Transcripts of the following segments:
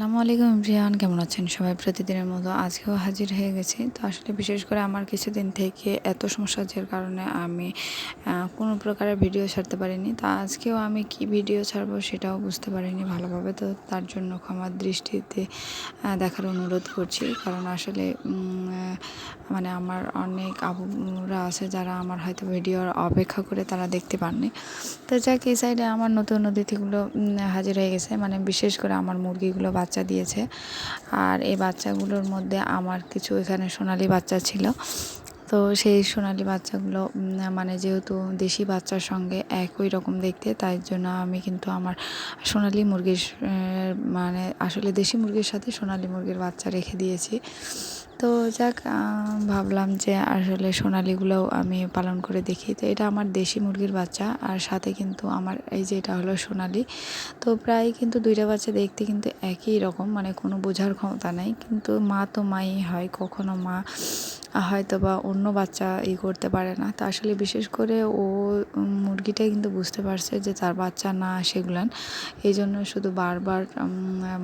আসসালামু আলাইকুম রিয়ান, কেমন আছেন? সবাই প্রতিদিনের মতো আজকেও হাজির হয়ে গেছি। তো আসলে বিশেষ করে আমার কিছুদিন থেকে এত সমস্যা যার কারণে আমি কোনো প্রকারের ভিডিও ছাড়তে পারিনি। তা আজকেও আমি কি ভিডিও ছাড়বো সেটাও বুঝতে পারিনি ভালোভাবে। তো তার জন্য ক্ষমার দৃষ্টিতে দেখার অনুরোধ করছি। কারণ আসলে মানে আমার অনেক আবুরা আছে যারা আমার হয়তো ভিডিওর অপেক্ষা করে তারা দেখতে পাননি। তো যাক, এই সাইডে আমার নতুন অতিথিগুলো হাজির হয়ে গেছে। মানে বিশেষ করে আমার মুরগিগুলো বাচ্চা দিয়েছে। আর এই বাচ্চাগুলোর মধ্যে আমার কিছু এখানে সোনালি বাচ্চা ছিল। তো সেই সোনালি বাচ্চাগুলো মানে যেহেতু দেশি বাচ্চার সঙ্গে একই রকম দেখতে, তাই জন্য আমি কিন্তু আমার সোনালি মুরগির মানে আসলে দেশি মুরগির সাথে সোনালি মুরগির বাচ্চা রেখে দিয়েছি। তো যাক ভাবলাম যে আসলে সোনালিগুলোও আমি পালন করে দেখি। তো এটা আমার দেশি মুরগির বাচ্চা আর সাথে কিন্তু আমার এই যে এটা হলো সোনালি। তো প্রায় কিন্তু দুইটা বাচ্চা দেখতে কিন্তু একই রকম মানে কোনো বোঝার ক্ষমতা নেই। কিন্তু মা তো মাই হয়, কখনো মা হয়তো বা অন্য বাচ্চা ই করতে পারে না। তো আসলে বিশেষ করে ও মুরগিটাই কিন্তু বুঝতে পারছে যে তার বাচ্চা না সেগুলান। এই জন্য শুধু বারবার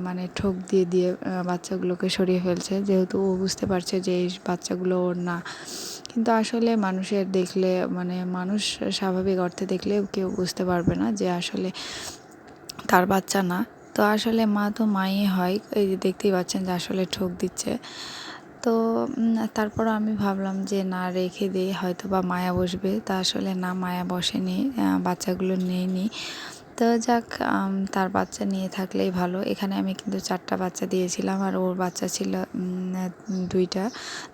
মানে ঠোক দিয়ে দিয়ে বাচ্চাগুলোকে সরিয়ে ফেলছে। যেহেতু ও বুঝতে পারছে যে এই বাচ্চাগুলো ওর না। কিন্তু আসলে মানুষের দেখলে মানে মানুষ স্বাভাবিক অর্থে দেখলে কেউ বুঝতে পারবে না যে আসলে তার বাচ্চা না। তো আসলে মা তো মাই হয়, এই যে দেখতেই পাচ্ছেন যে আসলে ঠোক দিচ্ছে। তো তারপর আমি ভাবলাম যে না, রেখে দিই হয়তো বা মায়া বসবে। তা আসলে না, মায়া বসেনি বাচ্চাগুলো নেয়নি। তো যাক তার বাচ্চা নিয়ে থাকলেই ভালো। এখানে আমি কিন্তু চারটা বাচ্চা দিয়েছিলাম আর ওর বাচ্চা ছিল দুইটা।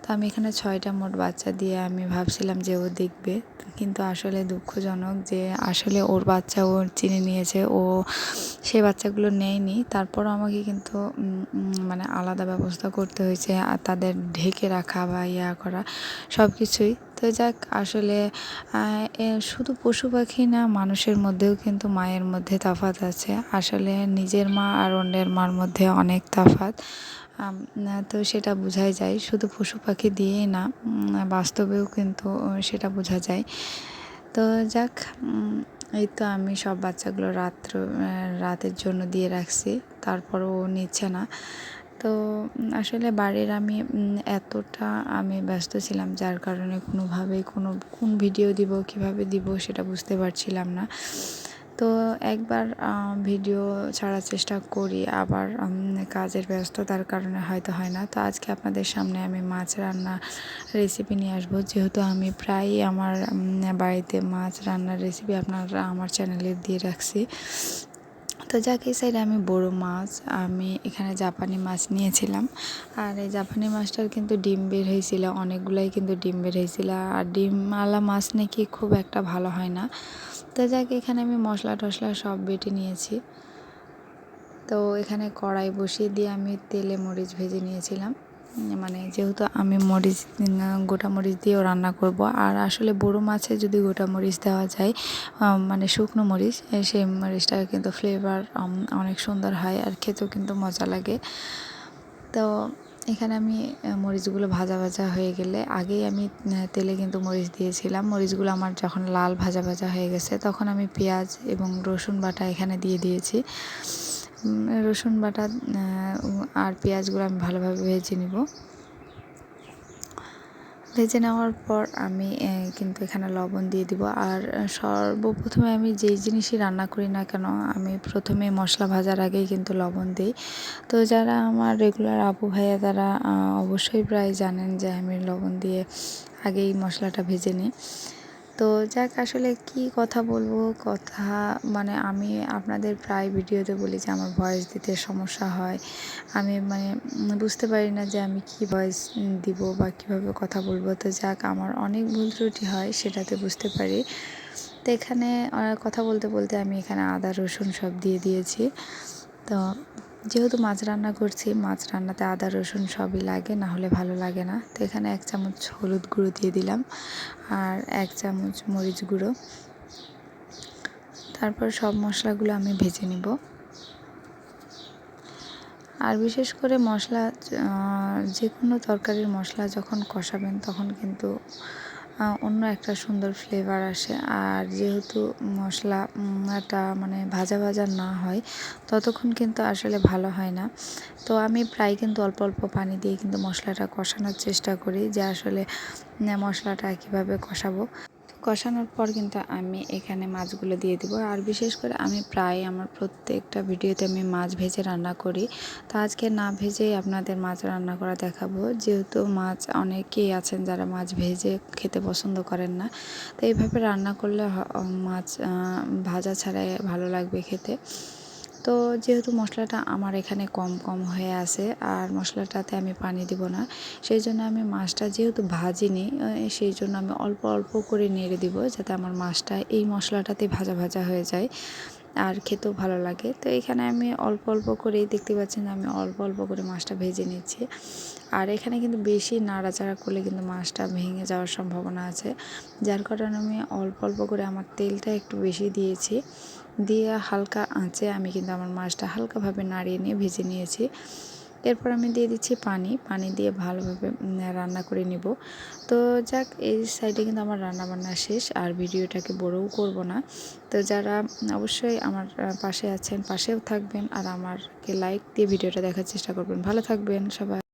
তো আমি এখানে ছয়টা মোট বাচ্চা দিয়ে আমি ভাবছিলাম যে ও দেখবে। কিন্তু আসলে দুঃখজনক যে আসলে ওর বাচ্চা ও চিনে নিয়েছে, ও সেই বাচ্চাগুলো নেয়নি। তারপরও আমাকে কিন্তু মানে আলাদা ব্যবস্থা করতে হয়েছে, আর তাদের ঢেকে রাখা বা ইয়া করা সব কিছুই তো যাক, আসলে শুধু পশু পাখি না, মানুষের মধ্যেও কিন্তু মায়ের মধ্যে তফাৎ আছে। আসলে নিজের মা আর অন্যের মার মধ্যে অনেক তফাৎ। তো সেটা বোঝাই যায়। শুধু পশু পাখি দিয়েই না বাস্তবেও কিন্তু সেটা বোঝা যায়। তো যাক এই তো আমি সব বাচ্চাগুলো রাত্র রাতের জন্য দিয়ে রাখছি। তারপরও ও নিচ্ছে না। তো আসলে বাড়ির আমি এতটা আমি ব্যস্ত ছিলাম যার কারণে কোনোভাবেই কোনো, কোন ভিডিও দিব, কীভাবে দিব সেটা বুঝতে পারছিলাম না। তো একবার ভিডিও ছাড়ার চেষ্টা করি, আবার কাজের ব্যস্ততার কারণে হয়তো হয় না। তো আজকে আপনাদের সামনে আমি মাছ রান্না রেসিপি নিয়ে আসব। যেহেতু আমি প্রায়ই আমার বাড়িতে মাছ রান্নার রেসিপি আপনারা আমার চ্যানেলে দিয়ে রাখছি। তো যাক সাইডে আমি বড়ো মাছ, আমি এখানে জাপানি মাছ নিয়েছিলাম। আর এই জাপানি মাছটার কিন্তু ডিম বের হয়েছিল, অনেকগুলাই কিন্তু ডিম বের হয়েছিল। আর ডিমওয়ালা মাছ নাকি খুব একটা ভালো হয় না। তো যাকে, এখানে আমি মশলা টশলা সব বেটে নিয়েছি। তো এখানে কড়াই বসিয়ে দিয়ে আমি তেলে মরিচ ভেজে নিয়েছিলাম। মানে যেহেতু আমি মরিচ গোটা মরিচ দিয়েও রান্না করব। আর আসলে বড়ো মাছে যদি গোটা মরিচ দেওয়া যায় মানে শুকনো মরিচ সেই মরিচটা কিন্তু ফ্লেভার অনেক সুন্দর হয় আর খেতেও কিন্তু মজা লাগে। তো এখানে আমি মরিচগুলো ভাজা ভাজা হয়ে গেলে আগেই আমি তেলে কিন্তু মরিচ দিয়েছিলাম। মরিচগুলো আমার যখন লাল ভাজা ভাজা হয়ে গেছে, তখন আমি পেঁয়াজ এবং রসুন বাটা এখানে দিয়ে দিয়েছি। রসুন বাটা আর পেঁয়াজগুলো আমি ভালোভাবে ভেজে নিব। ভেজে নেওয়ার পর আমি কিন্তু এখানে লবণ দিয়ে দিব। আর সর্বপ্রথমে আমি যেই জিনিসই রান্না করি না কেন, আমি প্রথমে মশলা ভাজার আগেই কিন্তু লবণ দিই। তো যারা আমার রেগুলার আপু ভাইয়া, তারা অবশ্যই প্রায় জানেন যে আমি লবণ দিয়ে আগেই মশলাটা ভেজে নিই। তো যাক, আসলে কি কথা বলব? কথা মানে আমি আপনাদের প্রায় ভিডিওতে বলি যে আমার ভয়েস দিতে সমস্যা হয়। আমি মানে বুঝতে পারি না যে আমি কি ভয়েস দিব বা কীভাবে কথা বলব। তো যাক, আমার অনেক ভুল ত্রুটি হয়, সেটাতে বুঝতে পারি। তো এখানে কথা বলতে বলতে আমি এখানে আদা, রসুন সব দিয়ে দিয়েছি। তো যেহেতু মাছ রান্না করছি, মাছ রান্নাতে আদা, রসুন সবই লাগে, না হলে ভালো লাগে না। তো এখানে এক চামচ হলুদ গুঁড়ো দিয়ে দিলাম আর এক চামচ মরিচ গুঁড়ো। তারপর সব মশলাগুলো আমি ভেজে নিব। আর বিশেষ করে মশলা যে কোনো তরকারির মশলা যখন কষাবেন তখন কিন্তু অন্য একটা সুন্দর ফ্লেভার আসে। আর যেহেতু মশলাটা মানে ভাজা ভাজা না হয়, ততক্ষণ কিন্তু আসলে ভালো হয় না। তো আমি প্রায় কিন্তু অল্প অল্প পানি দিয়ে কিন্তু মশলাটা কষানোর চেষ্টা করি যে আসলে মশলাটা কীভাবে কষাবো। কষানোর পর কিন্তু আমি এখানে মাছগুলো দিয়ে দেবো। আর বিশেষ করে আমি প্রায় আমার প্রত্যেকটা ভিডিওতে আমি মাছ ভেজে রান্না করি। তো আজকে না ভেজেই আপনাদের মাছ রান্না করা দেখাবো। যেহেতু মাছ অনেকেই আছেন যারা মাছ ভেজে খেতে পছন্দ করেন না, তো এইভাবে রান্না করলে মাছ ভাজা ছাড়াই ভালো লাগবে খেতে। তো যেহেতু মশলাটা আমার এখানে কম কম হয়ে আছে আর মশলাটাতে আমি পানি দিব না, সেই জন্য আমি মাছটা যেহেতু ভাজিনি সেই জন্য আমি অল্প অল্প করে নেড়ে দিব যাতে আমার মাছটা এই মশলাটাতে ভাজা ভাজা হয়ে যায়। আর খেতেও ভালো লাগে। তো এখানে আমি অল্প অল্প করেই দেখতে পাচ্ছেন আমি অল্প অল্প করে মাছটা ভেজে নিচ্ছি। আর এখানে কিন্তু বেশি নাড়াচাড়া করলে কিন্তু মাছটা ভেঙে যাওয়ার সম্ভাবনা আছে। যার কারণে আমি অল্প অল্প করে আমার তেলটা একটু বেশি দিয়েছি। দিয়ে হালকা আঁচে আমি কিন্তু আমার মাছটা হালকাভাবে নাড়িয়ে নিয়ে ভেজে নিয়েছি। এরপর আমি দিয়ে দিচ্ছি পানি। পানি দিয়ে ভালোভাবে রান্না করে নিব। তো যাক, এই সাইডে কিন্তু আমার রান্না বান্না শেষ, আর ভিডিওটাকে বড়ও করব না। তো যারা অবশ্যই আমার পাশে আছেন, পাশেও থাকবেন, আর আমারকে লাইক দিয়ে ভিডিওটা দেখার চেষ্টা করবেন। ভালো থাকবেন সবাই।